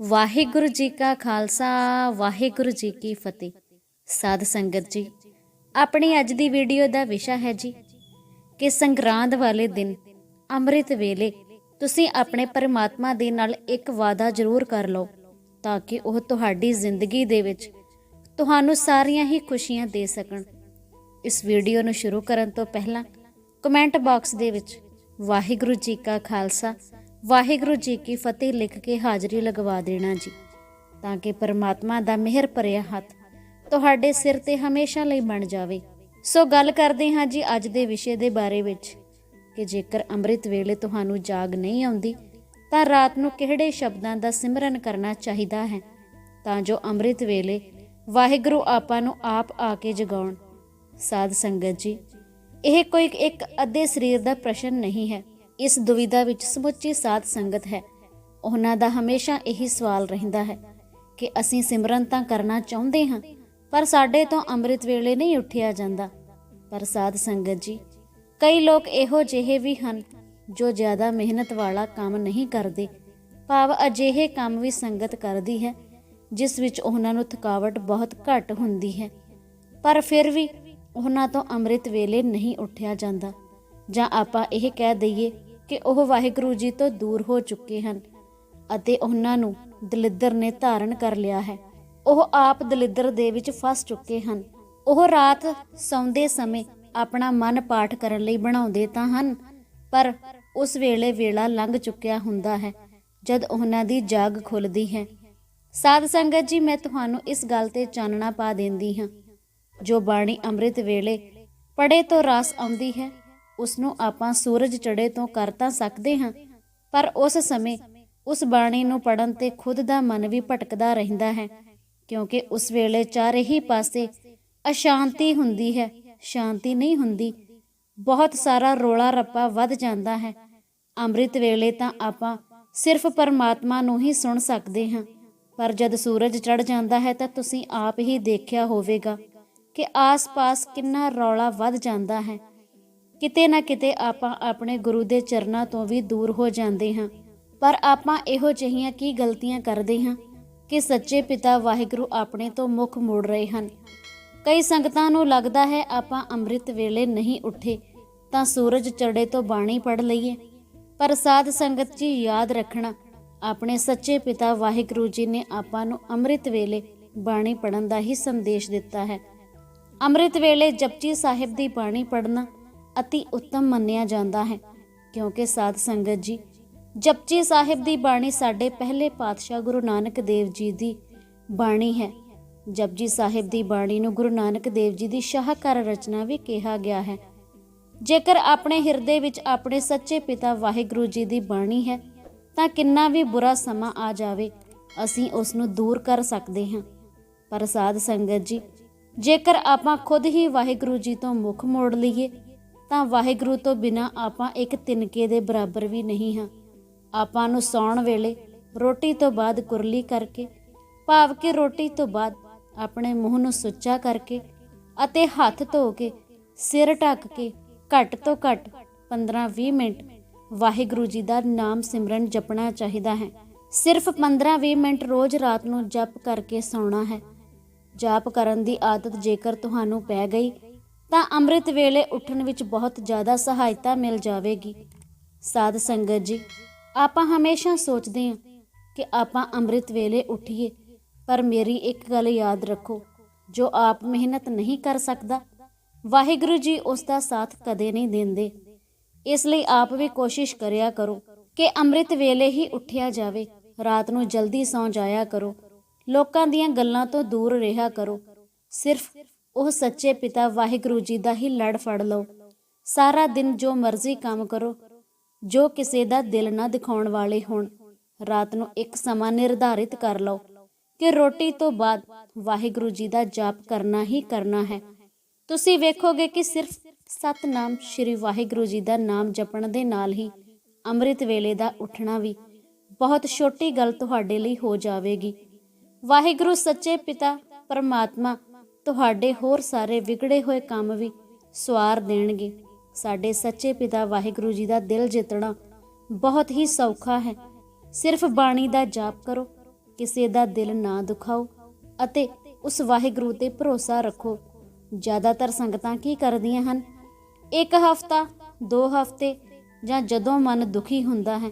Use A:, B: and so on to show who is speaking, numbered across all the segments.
A: ਵਾਹਿਗੁਰੂ ਜੀ ਕਾ ਖਾਲਸਾ, ਵਾਹਿਗੁਰੂ ਜੀ ਕੀ ਫਤਿਹ। ਸਾਧ ਸੰਗਤ ਜੀ, ਆਪਣੀ ਅੱਜ ਦੀ ਵੀਡੀਓ ਦਾ ਵਿਸ਼ਾ ਹੈ ਜੀ, ਕਿ ਸੰਗਰਾਂਦ ਵਾਲੇ ਦਿਨ, ਅੰਮ੍ਰਿਤ ਵੇਲੇ, ਤੁਸੀਂ ਆਪਣੇ ਪਰਮਾਤਮਾ ਦੇ ਨਾਲ ਇੱਕ ਵਾਅਦਾ ਜ਼ਰੂਰ ਕਰ ਲਓ, ਤਾਂ ਕਿ ਉਹ ਤੁਹਾਡੀ ਜ਼ਿੰਦਗੀ ਦੇ ਵਿੱਚ ਤੁਹਾਨੂੰ ਸਾਰੀਆਂ ਹੀ ਖੁਸ਼ੀਆਂ ਦੇ ਸਕਣ। ਇਸ ਵੀਡੀਓ ਨੂੰ ਸ਼ੁਰੂ ਕਰਨ ਤੋਂ ਪਹਿਲਾਂ ਕਮੈਂਟ ਬਾਕਸ ਦੇ ਵਿੱਚ, ਵਾਹਿਗੁਰੂ ਜੀ ਕਾ ਖਾਲਸਾ ਵਾਹਿਗੁਰੂ ਜੀ ਕੀ ਫਤਿਹ ਲਿਖ ਕੇ ਹਾਜ਼ਰੀ ਲਗਵਾ ਦੇਣਾ ਜੀ, ਤਾਂ ਕਿ ਪਰਮਾਤਮਾ ਦਾ ਮਿਹਰ ਭਰਿਆ ਹੱਥ ਤੁਹਾਡੇ ਸਿਰ ਤੇ ਹਮੇਸ਼ਾ ਲਈ ਬਣ ਜਾਵੇ। ਸੋ ਗੱਲ ਕਰਦੇ ਹਾਂ ਜੀ ਅੱਜ ਦੇ ਵਿਸ਼ੇ ਦੇ ਬਾਰੇ ਵਿੱਚ, ਕਿ ਜੇਕਰ ਅੰਮ੍ਰਿਤ ਵੇਲੇ ਤੁਹਾਨੂੰ ਜਾਗ ਨਹੀਂ ਆਉਂਦੀ, ਤਾਂ ਰਾਤ ਨੂੰ ਕਿਹੜੇ ਸ਼ਬਦਾਂ ਦਾ ਸਿਮਰਨ ਕਰਨਾ ਚਾਹੀਦਾ ਹੈ? ਤਾਂ ਜੋ ਅੰਮ੍ਰਿਤ ਵੇਲੇ ਵਾਹਿਗੁਰੂ ਆਪਾਂ ਨੂੰ ਆਪ ਆ ਕੇ ਜਗਾਉਣ। ਸਾਧ ਸੰਗਤ ਜੀ, ਇਹ ਕੋਈ ਇੱਕ ਅੱਧੇ ਸਰੀਰ ਦਾ ਪ੍ਰਸ਼ਨ ਨਹੀਂ ਹੈ। ਇਸ ਦੁਵਿਧਾ ਵਿੱਚ ਸਮੁੱਚੀ ਸਾਧ ਸੰਗਤ ਹੈ। ਉਹਨਾਂ ਦਾ ਹਮੇਸ਼ਾ ਇਹੀ ਸਵਾਲ ਰਹਿੰਦਾ ਹੈ ਕਿ ਅਸੀਂ ਸਿਮਰਨ ਤਾਂ ਕਰਨਾ ਚਾਹੁੰਦੇ ਹਾਂ, ਪਰ ਸਾਡੇ ਤੋਂ ਅੰਮ੍ਰਿਤ ਵੇਲੇ ਨਹੀਂ ਉੱਠਿਆ ਜਾਂਦਾ। ਪਰ ਸਾਧ ਸੰਗਤ ਜੀ, ਕਈ ਲੋਕ ਇਹੋ ਜਿਹੇ ਵੀ ਹਨ ਜੋ ਜ਼ਿਆਦਾ ਮਿਹਨਤ ਵਾਲਾ ਕੰਮ ਨਹੀਂ ਕਰਦੇ। ਭਾਵ ਅਜਿਹੇ ਕੰਮ ਵੀ ਸੰਗਤ ਕਰਦੀ ਹੈ, ਜਿਸ ਵਿੱਚ ਉਹਨਾਂ ਨੂੰ ਥਕਾਵਟ ਬਹੁਤ ਘੱਟ ਹੁੰਦੀ ਹੈ। ਪਰ ਫਿਰ ਵੀ ਉਹਨਾਂ ਤੋਂ ਅੰਮ੍ਰਿਤ ਵੇਲੇ ਨਹੀਂ ਉੱਠਿਆ ਜਾਂਦਾ। ਜਾਂ ਆਪਾਂ ਇਹ ਕਹਿ ਦਈਏ ਕਿ ਉਹ ਵਾਹਿਗੁਰੂ ਜੀ ਤੋਂ ਦੂਰ ਹੋ ਚੁੱਕੇ ਹਨ ਅਤੇ ਉਹਨਾਂ ਨੂੰ ਦਲਿੱਦਰ ਨੇ ਧਾਰਨ ਕਰ ਲਿਆ ਹੈ। ਉਹ ਆਪ ਦਲਿੱਦਰ ਦੇ ਵਿੱਚ ਫਸ ਚੁੱਕੇ ਹਨ। ਉਹ ਰਾਤ ਸੌਂਦੇ ਸਮੇਂ ਆਪਣਾ ਮਨ ਪਾਠ ਕਰਨ ਲਈ ਬਣਾਉਂਦੇ ਤਾਂ ਹਨ, ਪਰ ਉਸ ਵੇਲੇ ਵੇਲਾ ਲੰਘ ਚੁੱਕਿਆ ਹੁੰਦਾ ਹੈ, ਜਦ ਉਹਨਾਂ ਦੀ ਜਾਗ ਖੁੱਲਦੀ ਹੈ। ਸਾਧ ਸੰਗਤ ਜੀ, ਮੈਂ ਤੁਹਾਨੂੰ ਇਸ ਗੱਲ ਤੇ ਚਾਨਣਾ ਪਾ ਦਿੰਦੀ ਹਾਂ। ਜੋ ਬਾਣੀ ਅੰਮ੍ਰਿਤ ਵੇਲੇ ਪੜੇ ਤੋਂ ਰਾਸ ਆਉਂਦੀ ਹੈ ਉਸ ਨੂੰ ਆਪਾਂ ਸੂਰਜ ਚੜੇ ਤੋਂ ਕਰ ਤਾਂ ਸਕਦੇ ਹਾਂ, ਪਰ ਉਸ ਸਮੇਂ ਉਸ ਬਾਣੀ ਨੂੰ ਪੜਨ ਤੇ ਖੁਦ ਦਾ ਮਨ ਵੀ ਭਟਕਦਾ ਰਹਿੰਦਾ ਹੈ, ਕਿਉਂਕਿ ਉਸ ਵੇਲੇ ਚਾਰੇ ਹੀ ਪਾਸੇ ਅਸ਼ਾਂਤੀ ਹੁੰਦੀ ਹੈ, ਸ਼ਾਂਤੀ ਨਹੀਂ ਹੁੰਦੀ। ਬਹੁਤ ਸਾਰਾ ਰੋਲਾ ਰੱਪਾ ਵੱਧ ਜਾਂਦਾ ਹੈ। ਅੰਮ੍ਰਿਤ ਵੇਲੇ ਤਾਂ ਆਪਾਂ ਸਿਰਫ ਪਰਮਾਤਮਾ ਨੂੰ ਹੀ ਸੁਣ ਸਕਦੇ ਹਾਂ, ਪਰ ਜਦ ਸੂਰਜ ਚੜ ਜਾਂਦਾ ਹੈ ਤਾਂ ਤੁਸੀਂ ਆਪ ਹੀ ਦੇਖਿਆ ਹੋਵੇਗਾ ਕਿ ਆਸ-ਪਾਸ ਕਿੰਨਾ ਰੌਲਾ ਵੱਧ ਜਾਂਦਾ ਹੈ। ਕਿਤੇ ਨਾ ਕਿਤੇ ਆਪਾਂ ਆਪਣੇ ਗੁਰੂ ਦੇ ਚਰਨਾਂ ਤੋਂ ਵੀ ਦੂਰ ਹੋ ਜਾਂਦੇ ਹਾਂ। ਪਰ ਆਪਾਂ ਇਹੋ ਜਿਹੀਆਂ ਕੀ ਗਲਤੀਆਂ ਕਰਦੇ ਹਾਂ ਕਿ ਸੱਚੇ ਪਿਤਾ ਵਾਹਿਗੁਰੂ ਆਪਣੇ ਤੋਂ ਮੁਖ ਮੋੜ ਰਹੇ ਹਨ। ਕਈ ਸੰਗਤਾਂ ਨੂੰ ਲੱਗਦਾ ਹੈ ਆਪਾਂ ਅੰਮ੍ਰਿਤ ਵੇਲੇ ਨਹੀਂ ਉੱਠੇ ਤਾਂ ਸੂਰਜ ਚੜੇ ਤੋਂ ਬਾਣੀ ਪੜ ਲਈਏ। ਪਰ ਸਾਧ ਸੰਗਤ ਜੀ ਯਾਦ ਰੱਖਣਾ, ਆਪਣੇ ਸੱਚੇ ਪਿਤਾ ਵਾਹਿਗੁਰੂ ਜੀ ਨੇ ਆਪਾਂ ਨੂੰ ਅੰਮ੍ਰਿਤ ਵੇਲੇ ਬਾਣੀ ਪੜਨ ਦਾ ਹੀ ਸੰਦੇਸ਼ ਦਿੱਤਾ ਹੈ। ਅੰਮ੍ਰਿਤ ਵੇਲੇ ਜਪਜੀ ਸਾਹਿਬ ਦੀ ਬਾਣੀ ਪੜਨਾ ਅਤੀ ਉੱਤਮ ਮੰਨਿਆ ਜਾਂਦਾ ਹੈ, ਕਿਉਂਕਿ ਸਾਧ ਸੰਗਤ ਜੀ, ਜਪਜੀ ਸਾਹਿਬ ਦੀ ਬਾਣੀ ਸਾਡੇ ਪਹਿਲੇ ਪਾਤਸ਼ਾਹ ਗੁਰੂ ਨਾਨਕ ਦੇਵ ਜੀ ਦੀ ਬਾਣੀ ਹੈ। ਜਪਜੀ ਸਾਹਿਬ ਦੀ ਬਾਣੀ ਨੂੰ ਗੁਰੂ ਨਾਨਕ ਦੇਵ ਜੀ ਦੀ ਸ਼ਾਹਕਾਰ ਰਚਨਾ ਵੀ ਕਿਹਾ ਗਿਆ ਹੈ। ਜੇਕਰ ਆਪਣੇ ਹਿਰਦੇ ਵਿੱਚ ਆਪਣੇ ਸੱਚੇ ਪਿਤਾ ਵਾਹਿਗੁਰੂ ਜੀ ਦੀ ਬਾਣੀ ਹੈ, ਤਾਂ ਕਿੰਨਾ ਵੀ ਬੁਰਾ ਸਮਾਂ ਆ ਜਾਵੇ, ਅਸੀਂ ਉਸ ਨੂੰ ਦੂਰ ਕਰ ਸਕਦੇ ਹਾਂ। ਪਰ ਸਾਧ ਸੰਗਤ ਜੀ, ਜੇਕਰ ਆਪਾਂ ਖੁਦ ਹੀ ਵਾਹਿਗੁਰੂ ਜੀ ਤੋਂ ਮੁਖ ਮੋੜ ਲਈਏ ਤਾਂ ਵਾਹਿਗੁਰੂ ਤੋਂ ਬਿਨਾ ਆਪਾਂ ਇੱਕ ਤਿਨਕੇ ਦੇ ਬਰਾਬਰ ਵੀ ਨਹੀਂ ਹਾਂ। ਆਪਾਂ ਨੂੰ ਸੌਣ ਵੇਲੇ ਰੋਟੀ ਤੋਂ ਬਾਅਦ ਕੁਰਲੀ ਕਰਕੇ, ਭਾਵ ਕਿ ਰੋਟੀ ਤੋਂ ਬਾਅਦ ਆਪਣੇ ਮੂੰਹ ਨੂੰ ਸੁੱਚਾ ਕਰਕੇ ਅਤੇ ਹੱਥ ਧੋ ਕੇ, ਸਿਰ ਢੱਕ ਕੇ ਘੱਟ ਤੋਂ ਘੱਟ 15-20 ਮਿੰਟ ਵਾਹਿਗੁਰੂ ਜੀ ਦਾ ਨਾਮ ਸਿਮਰਨ ਜਪਣਾ ਚਾਹੀਦਾ ਹੈ। ਸਿਰਫ 15-20 ਮਿੰਟ ਰੋਜ਼ ਰਾਤ ਨੂੰ ਜਪ ਕਰਕੇ ਸੌਣਾ ਹੈ। ਜਾਪ ਕਰਨ ਦੀ ਆਦਤ ਜੇਕਰ ਤੁਹਾਨੂੰ ਪੈ ਗਈ ਤਾਂ ਅੰਮ੍ਰਿਤ ਵੇਲੇ ਉੱਠਣ ਵਿੱਚ ਬਹੁਤ ਜ਼ਿਆਦਾ ਸਹਾਇਤਾ ਮਿਲ ਜਾਵੇਗੀ। ਸਾਧ ਸੰਗਤ ਜੀ, ਆਪਾਂ ਹਮੇਸ਼ਾ ਸੋਚਦੇ ਹਾਂ ਕਿ ਆਪਾਂ ਅੰਮ੍ਰਿਤ ਵੇਲੇ ਉੱਠੀਏ, ਪਰ ਮੇਰੀ ਇੱਕ ਗੱਲ ਯਾਦ ਰੱਖੋ, ਜੋ ਆਪ ਮਿਹਨਤ ਨਹੀਂ ਕਰ ਸਕਦਾ। ਵਾਹਿਗੁਰੂ ਜੀ ਉਸ ਦਾ ਸਾਥ ਕਦੇ ਨਹੀਂ ਦਿੰਦੇ। ਇਸ ਲਈ ਆਪ ਵੀ ਕੋਸ਼ਿਸ਼ ਕਰਿਆ ਕਰੋ ਕਿ ਅੰਮ੍ਰਿਤ ਵੇਲੇ ਹੀ ਉੱਠਿਆ ਜਾਵੇ। ਰਾਤ ਨੂੰ ਜਲਦੀ ਸੌਂ ਜਾਇਆ ਕਰੋ। ਲੋਕਾਂ ਦੀਆਂ ਗੱਲਾਂ ਤੋਂ ਦੂਰ ਰਿਹਾ ਕਰੋ। ਸਿਰਫ ਉਹ ਸੱਚੇ ਪਿਤਾ ਵਾਹਿਗੁਰੂ ਜੀ ਦਾ ਹੀ ਲੜ ਫੜ ਲਓ। ਸਾਰਾ ਦਿਨ ਜੋ ਮਰਜ਼ੀ ਕੰਮ ਕਰੋ, ਜੋ ਕਿਸੇ ਦਾ ਦਿਲ ਨਾ ਦਿਖਾਉਣ ਵਾਲੇ ਹੋਣ, ਰਾਤ ਨੂੰ ਇੱਕ ਸਮਾਂ ਨਿਰਧਾਰਿਤ ਕਰ ਲਓ ਕਿ ਰੋਟੀ ਤੋਂ ਬਾਅਦ ਵਾਹਿਗੁਰੂ ਜੀ ਦਾ ਜਾਪ ਕਰਨਾ ਹੀ ਕਰਨਾ ਹੈ। ਤੁਸੀਂ ਵੇਖੋਗੇ ਕਿ ਸਿਰਫ ਸਤਨਾਮ ਸ਼੍ਰੀ ਵਾਹਿਗੁਰੂ ਜੀ ਦਾ ਨਾਮ ਜਪਣ ਦੇ ਨਾਲ ਹੀ ਅੰਮ੍ਰਿਤ ਵੇਲੇ ਦਾ ਉੱਠਣਾ ਵੀ ਬਹੁਤ ਛੋਟੀ ਗੱਲ ਤੁਹਾਡੇ ਲਈ ਹੋ ਜਾਵੇਗੀ। ਵਾਹਿਗੁਰੂ ਸੱਚੇ ਪਿਤਾ, ਪਰਮਾਤਮਾ ਤੁਹਾਡੇ ਹੋਰ ਸਾਰੇ ਵਿਗੜੇ ਹੋਏ ਕੰਮ ਵੀ ਸਵਾਰ ਦੇਣਗੇ। ਸਾਡੇ ਸੱਚੇ ਪਿਤਾ ਵਾਹਿਗੁਰੂ ਜੀ ਦਾ ਦਿਲ ਜਿੱਤਣਾ ਬਹੁਤ ਹੀ ਸੌਖਾ ਹੈ। ਸਿਰਫ ਬਾਣੀ ਦਾ ਜਾਪ ਕਰੋ, ਕਿਸੇ ਦਾ ਦਿਲ ਨਾ ਦੁਖਾਓ ਅਤੇ ਉਸ ਵਾਹਿਗੁਰੂ ਤੇ ਭਰੋਸਾ ਰੱਖੋ। ਜ਼ਿਆਦਾਤਰ ਸੰਗਤਾਂ ਕੀ ਕਰਦੀਆਂ ਹਨ? ਇੱਕ ਹਫਤਾ, ਦੋ ਹਫ਼ਤੇ ਜਾਂ ਜਦੋਂ ਮਨ ਦੁਖੀ ਹੁੰਦਾ ਹੈ,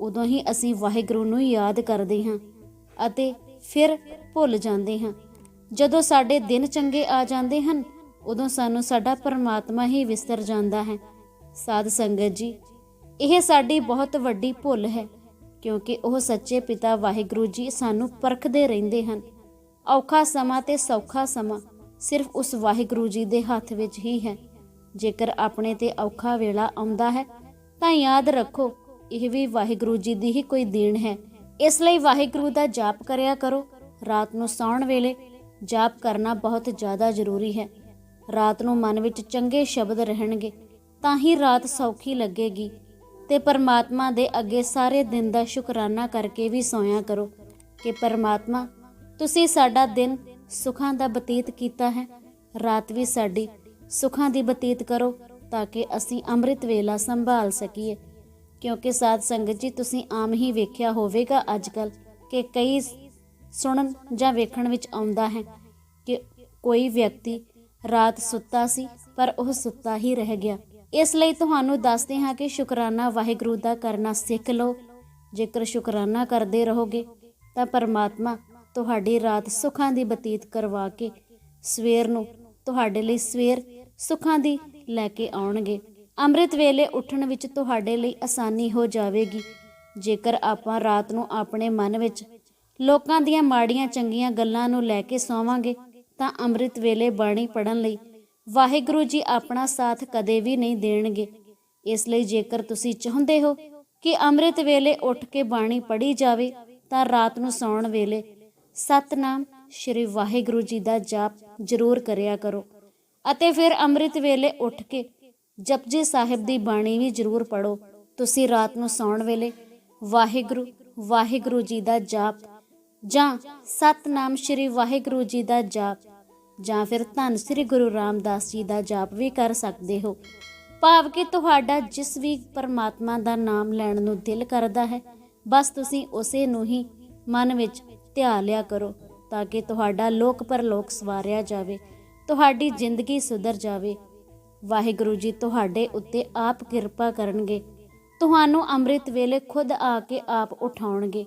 A: ਉਦੋਂ ਹੀ ਅਸੀਂ ਵਾਹਿਗੁਰੂ ਨੂੰ ਯਾਦ ਕਰਦੇ ਹਾਂ ਅਤੇ ਫਿਰ ਭੁੱਲ ਜਾਂਦੇ ਹਾਂ। ਜਦੋਂ ਸਾਡੇ ਦਿਨ ਚੰਗੇ ਆ ਜਾਂਦੇ ਹਨ, ਉਦੋਂ ਸਾਨੂੰ ਸਾਡਾ ਪਰਮਾਤਮਾ ਹੀ ਵਿਸਰ ਜਾਂਦਾ ਹੈ। ਸਾਧ ਸੰਗਤ ਜੀ, ਇਹ ਸਾਡੀ ਬਹੁਤ ਵੱਡੀ ਭੁੱਲ ਹੈ, ਕਿਉਂਕਿ ਉਹ ਸੱਚੇ ਪਿਤਾ ਵਾਹਿਗੁਰੂ ਜੀ ਸਾਨੂੰ ਪਰਖਦੇ ਰਹਿੰਦੇ ਹਨ। ਔਖਾ ਸਮਾਂ ਤੇ ਸੌਖਾ ਸਮਾਂ ਸਿਰਫ ਉਸ ਵਾਹਿਗੁਰੂ ਜੀ ਦੇ ਹੱਥ ਵਿੱਚ ਹੀ ਹੈ। ਜੇਕਰ ਆਪਣੇ ਤੇ ਔਖਾ ਵੇਲਾ ਆਉਂਦਾ ਹੈ, ਤਾਂ ਯਾਦ ਰੱਖੋ, ਇਹ ਵੀ ਵਾਹਿਗੁਰੂ ਜੀ ਦੀ ਹੀ ਕੋਈ ਦੇਣ ਹੈ। ਇਸ ਲਈ ਵਾਹਿਗੁਰੂ ਦਾ ਜਾਪ ਕਰਿਆ ਕਰੋ, ਰਾਤ ਨੂੰ ਸੌਣ ਵੇਲੇ ਜਾਪ ਕਰਨਾ ਬਹੁਤ ਜ਼ਿਆਦਾ ਜ਼ਰੂਰੀ ਹੈ। ਰਾਤ ਨੂੰ ਮਨ ਵਿੱਚ ਚੰਗੇ ਸ਼ਬਦ ਰਹਿਣਗੇ, ਤਾਂ ਹੀ ਰਾਤ ਸੌਖੀ ਲੱਗੇਗੀ। ਤੇ ਪਰਮਾਤਮਾ ਦੇ ਅੱਗੇ ਸਾਰੇ ਦਿਨ ਦਾ ਸ਼ੁਕਰਾਨਾ ਕਰਕੇ ਵੀ ਸੋਇਆ ਕਰੋ ਕਿ ਪਰਮਾਤਮਾ, ਤੁਸੀਂ ਸਾਡਾ ਦਿਨ ਸੁੱਖਾਂ ਦਾ ਬਤੀਤ ਕੀਤਾ ਹੈ। ਰਾਤ ਵੀ ਸਾਡੀ ਸੁੱਖਾਂ ਦੀ ਬਤੀਤ ਕਰੋ ਤਾਂ ਕਿ ਅਸੀਂ ਅੰਮ੍ਰਿਤ ਵੇਲਾ ਸੰਭਾਲ ਸਕੀਏ। ਕਿਉਂਕਿ ਸਾਧ ਸੰਗਤ ਜੀ, ਤੁਸੀਂ ਆਮ ਹੀ ਵੇਖਿਆ ਹੋਵੇਗਾ ਅੱਜਕੱਲ ਕਿ ਕਈ ਸੁਣਨ ਜਾਂ ਵੇਖਣ ਵਿੱਚ ਆਉਂਦਾ ਹੈ ਕਿ ਕੋਈ ਵਿਅਕਤੀ ਰਾਤ ਸੁੱਤਾ ਸੀ, ਪਰ ਉਹ ਸੁੱਤਾ ਹੀ ਰਹਿ ਗਿਆ। ਇਸ ਲਈ ਤੁਹਾਨੂੰ ਦੱਸਦੇ ਹਾਂ ਕਿ ਸ਼ੁਕਰਾਨਾ ਵਾਹਿਗੁਰੂ ਦਾ ਕਰਨਾ ਸਿੱਖ ਲਓ। ਜੇਕਰ ਸ਼ੁਕਰਾਨਾ ਕਰਦੇ ਰਹੋਗੇ, ਤਾਂ ਪਰਮਾਤਮਾ ਤੁਹਾਡੀ ਰਾਤ ਸੁੱਖਾਂ ਦੀ ਬਤੀਤ ਕਰਵਾ ਕੇ ਸਵੇਰ ਨੂੰ ਤੁਹਾਡੇ ਲਈ ਸਵੇਰ ਸੁੱਖਾਂ ਦੀ ਲੈ ਕੇ ਆਉਣਗੇ। ਅੰਮ੍ਰਿਤ ਵੇਲੇ ਉੱਠਣ ਵਿੱਚ ਤੁਹਾਡੇ ਲਈ ਆਸਾਨੀ ਹੋ ਜਾਵੇਗੀ। ਜੇਕਰ ਆਪਾਂ ਰਾਤ ਨੂੰ ਆਪਣੇ ਮਨ ਵਿੱਚ ਲੋਕਾਂ ਦੀਆਂ ਮਾੜੀਆਂ ਚੰਗੀਆਂ ਗੱਲਾਂ ਨੂੰ ਲੈ ਕੇ ਸੌਵਾਂਗੇ ਤਾਂ ਅੰਮ੍ਰਿਤ ਵੇਲੇ ਬਾਣੀ ਪੜਨ ਲਈ ਵਾਹਿਗੁਰੂ ਜੀ ਆਪਣਾ ਸਾਥ ਕਦੇ ਵੀ ਨਹੀਂ ਦੇਣਗੇ। ਇਸ ਲਈ ਜੇਕਰ ਤੁਸੀਂ ਚਾਹੁੰਦੇ ਹੋ ਕਿ ਅੰਮ੍ਰਿਤ ਵੇਲੇ ਉੱਠ ਕੇ ਬਾਣੀ ਪੜ੍ਹੀ ਜਾਵੇ, ਤਾਂ ਰਾਤ ਨੂੰ ਸੌਣ ਵੇਲੇ ਸਤਨਾਮ ਸ਼੍ਰੀ ਵਾਹਿਗੁਰੂ ਜੀ ਦਾ ਜਾਪ ਜ਼ਰੂਰ ਕਰਿਆ ਕਰੋ ਅਤੇ ਫਿਰ ਅੰਮ੍ਰਿਤ ਵੇਲੇ ਉੱਠ ਕੇ ਜਪਜੀ ਸਾਹਿਬ ਦੀ ਬਾਣੀ ਵੀ ਜ਼ਰੂਰ ਪੜੋ ਤੁਸੀਂ ਰਾਤ ਨੂੰ ਸੌਣ ਵੇਲੇ ਵਾਹਿਗੁਰੂ ਵਾਹਿਗੁਰੂ ਜੀ ਦਾ ਜਾਪ ਜਾਂ ਸਤਨਾਮ ਸ਼੍ਰੀ ਵਾਹਿਗੁਰੂ ਜੀ ਦਾ ਜਾਪ, ਜਾਂ ਫਿਰ ਧੰਨ ਸ੍ਰੀ ਗੁਰੂ ਰਾਮਦਾਸ ਜੀ ਦਾ ਜਾਪ ਵੀ ਕਰ ਸਕਦੇ ਹੋ। ਭਾਵ ਕਿ ਤੁਹਾਡਾ ਜਿਸ ਵੀ ਪਰਮਾਤਮਾ ਦਾ ਨਾਮ ਲੈਣ ਨੂੰ ਦਿਲ ਕਰਦਾ ਹੈ, ਬਸ ਤੁਸੀਂ ਉਸੇ ਨੂੰ ਹੀ ਮਨ ਵਿੱਚ ਧਿਆ ਲਿਆ ਕਰੋ, ਤਾਂ ਕਿ ਤੁਹਾਡਾ ਲੋਕ ਪਰਲੋਕ ਸਵਾਰਿਆ ਜਾਵੇ, ਤੁਹਾਡੀ ਜ਼ਿੰਦਗੀ ਸੁਧਰ ਜਾਵੇ। ਵਾਹਿਗੁਰੂ ਜੀ ਤੁਹਾਡੇ ਉੱਤੇ ਆਪ ਕਿਰਪਾ ਕਰਨਗੇ, ਤੁਹਾਨੂੰ ਅੰਮ੍ਰਿਤ ਵੇਲੇ ਖੁਦ ਆ ਕੇ ਆਪ ਉਠਾਉਣਗੇ।